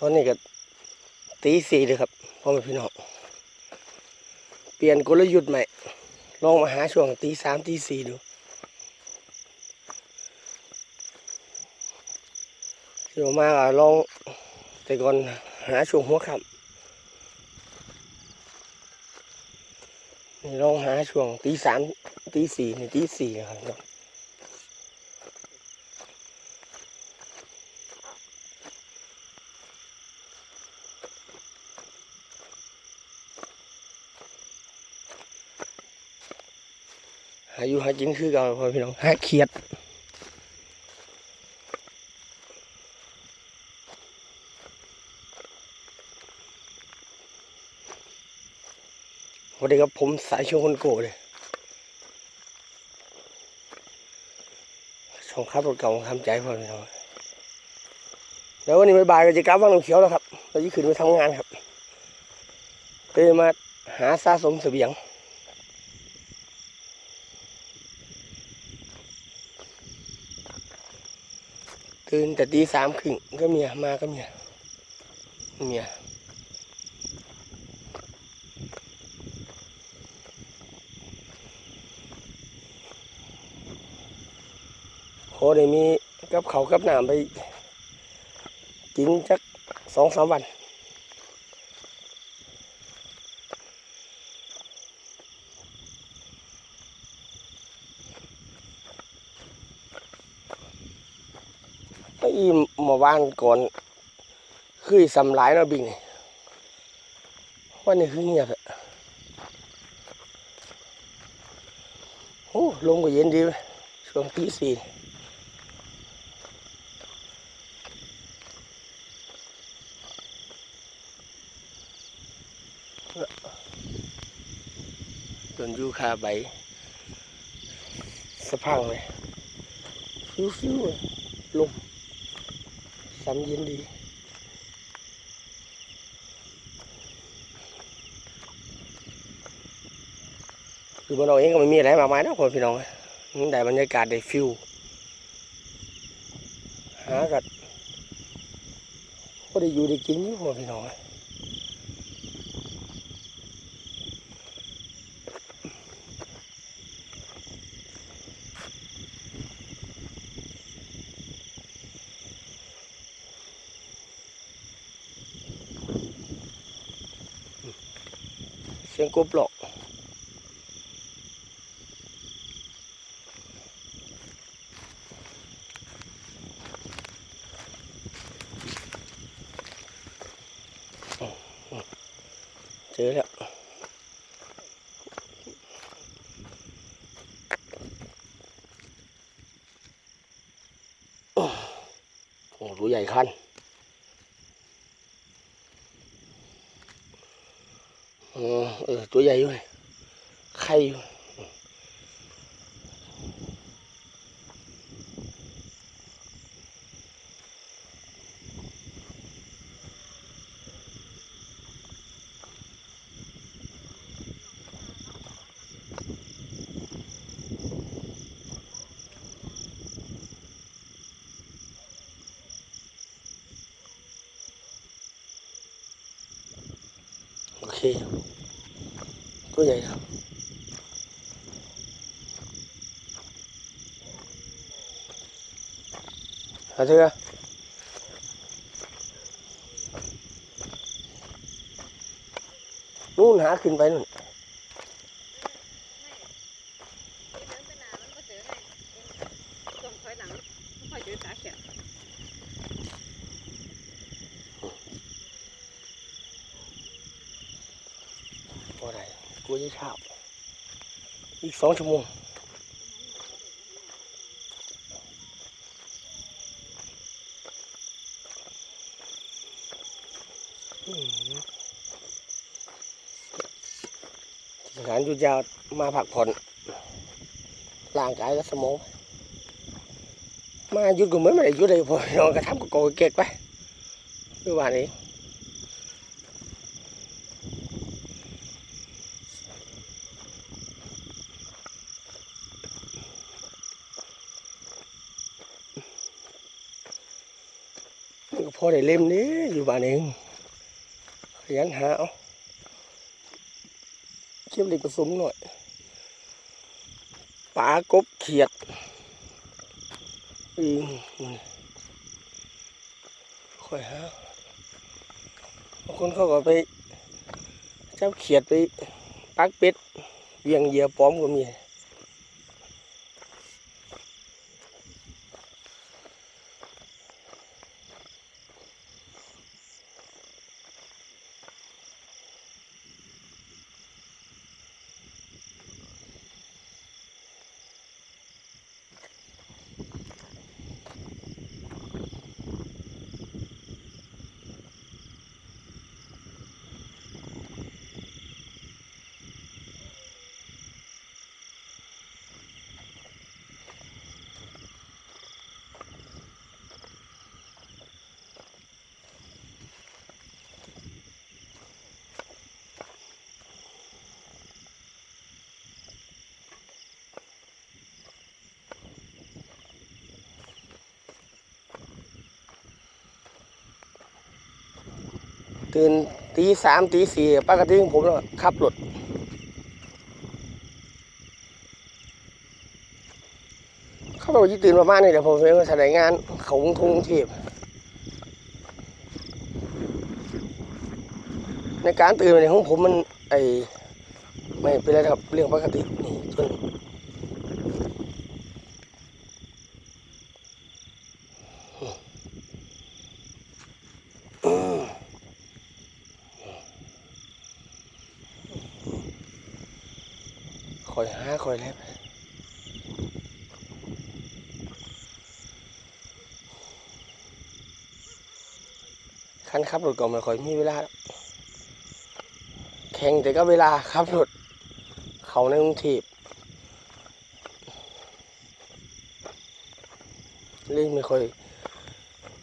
ตอนนี้ก็ตีสี่เลยครับพ่อแม่พี่น้องเปลี่ยนกลยุทธ์ใหม่ ลองมาหาช่วงตีสามตีสี่ดูเดี๋ยวมาลองแต่ก่อนหาช่วงหัวค่ำนี่ลองหาช่วงตีสามตีสี่นี่ตีสี่นะครับ หาอยู่หากินคือเก่าพ่อพี่น้องหาเขียดวันนี้ครับผมสายชงคนโกเลยชงขับรถเก่าทำใจพ่อพี่น้องแล้ววันนี้บ่ายๆก็จะกลับวังน้ำเขียวแล้วครับเราจะขึ้นไปทำงานครับเพื่อมาหาสะสมเสบียง ตื่นแต่ตีสามครึ่งก็เมียมาก็เมียเมียโหเด้มีกับเขากับหนามไปกินจักสองสามวัน อ้หมาบ้านก่อนคือสำหลายเนาะบิงวันนี้คือเงียบอะโอ้ลมก็เย็นดีช่วงตีสี่ต้นยูคาใบสะพังเลยฟิวฟิวเลยลม ซ้ำเย็นดีคือบนเราเองก็ไม่มีอะไรมากมายนะคนพี่น้องได้บรรยากาศได้ฟิลหากัดก็ได้อยู่ได้กินอยู่คนพี่น้อง สียงกบหลอกเจอแล้วโอ้โหตัวใหญ่คัน เออเออ ตัวใหญ่อยู่เลยไข่อยู่โอเค ตัวใหญ่ครับหาเถอนู่นหาขึ้นไปนู่น เดินไปหนามันก็เจอไงต้องถอยหลังไม่ค่อยเจอสาเขียว อะไร กูจะเช้าอีกสองชั่วโมงอืมสถานหยุดยาวมาพักผ่อนร่างกายและสมอง มาหยุดก็เหมือนไม่ได้หยุดเลยพอนอนกระทำก็โกยเก็กไปคือว่านี้ พอได้เล่มเด้อยู่บ้านเองขยันหาเอาเก็บเหล็กผสมหน่อยปลากบเขียดอืมค่อยหาบางคนเขาก็ไปเจ้าเขียดไปปักเป็ดเวียงเหยื่อปลอมก็มี ตื่นตีสามตีสี่ปกติของผมแล้วขับรถเขาบอกยี่ตื่นประมาณนี้เดี๋ยวผมไปแสดงงานเขากรุงเทพในการตื่นในของผมมันไอไม่เป็นไรครับเรื่องปกติ อยหาคอยแล้วคันขับรถก็ไม่ค่อยมีเวลาแล้วแข่งแต่ก็เวลาขับรถเขาในกรุงเทพเลยไม่ค่อย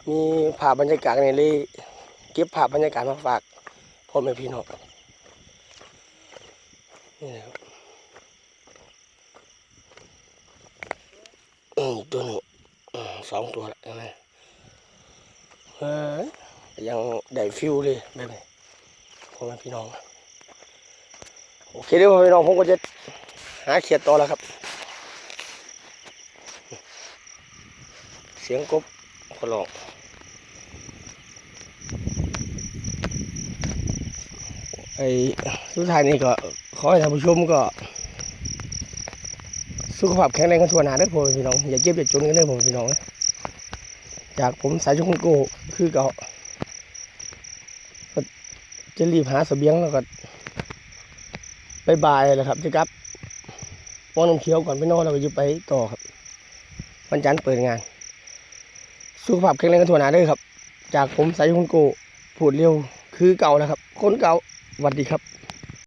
มีภาพบรรยากาศในเลยเก็บภาพบรรยากาศมาฝากพ่อแม่พี่น้องนี่นะครับ อืมตัวหนึ่งสองตัวละใช่ไหมเฮ้ยยังได้ฟิวเลยแบบนี้พ่อแม่พี่น้องโอเคเดี๋ยวพ่อพี่น้องผมก็จะหาเขียดต่อแล้วครับ เสียงกบขอลองไอ้สุดท้ายนี้ก็ขอให้ท่านผู้ชมก็ สุขภาพแข็งแรงกันทั่วหน้าเด้อพ่อแม่พี่น้องอย่าเจ็บอย่าจนกันเด้อพ่อแม่พี่น้องจากผมสายชุกโกคือเก็ก็จะรีบหาเสบียงแล้วก็บายบายแหละครับจะกลับป้อนน้ำเขียวก่อนไปนอนแล้วก็จะไปต่อครับวันจันทร์เปิดงาน สุขภาพแข็งแรงกันทั่วหน้าเด้อครับ จากผมสายชุกโกพูดเร็วคือเก่าแล้วครับ คนเก่าสวัสดีครับ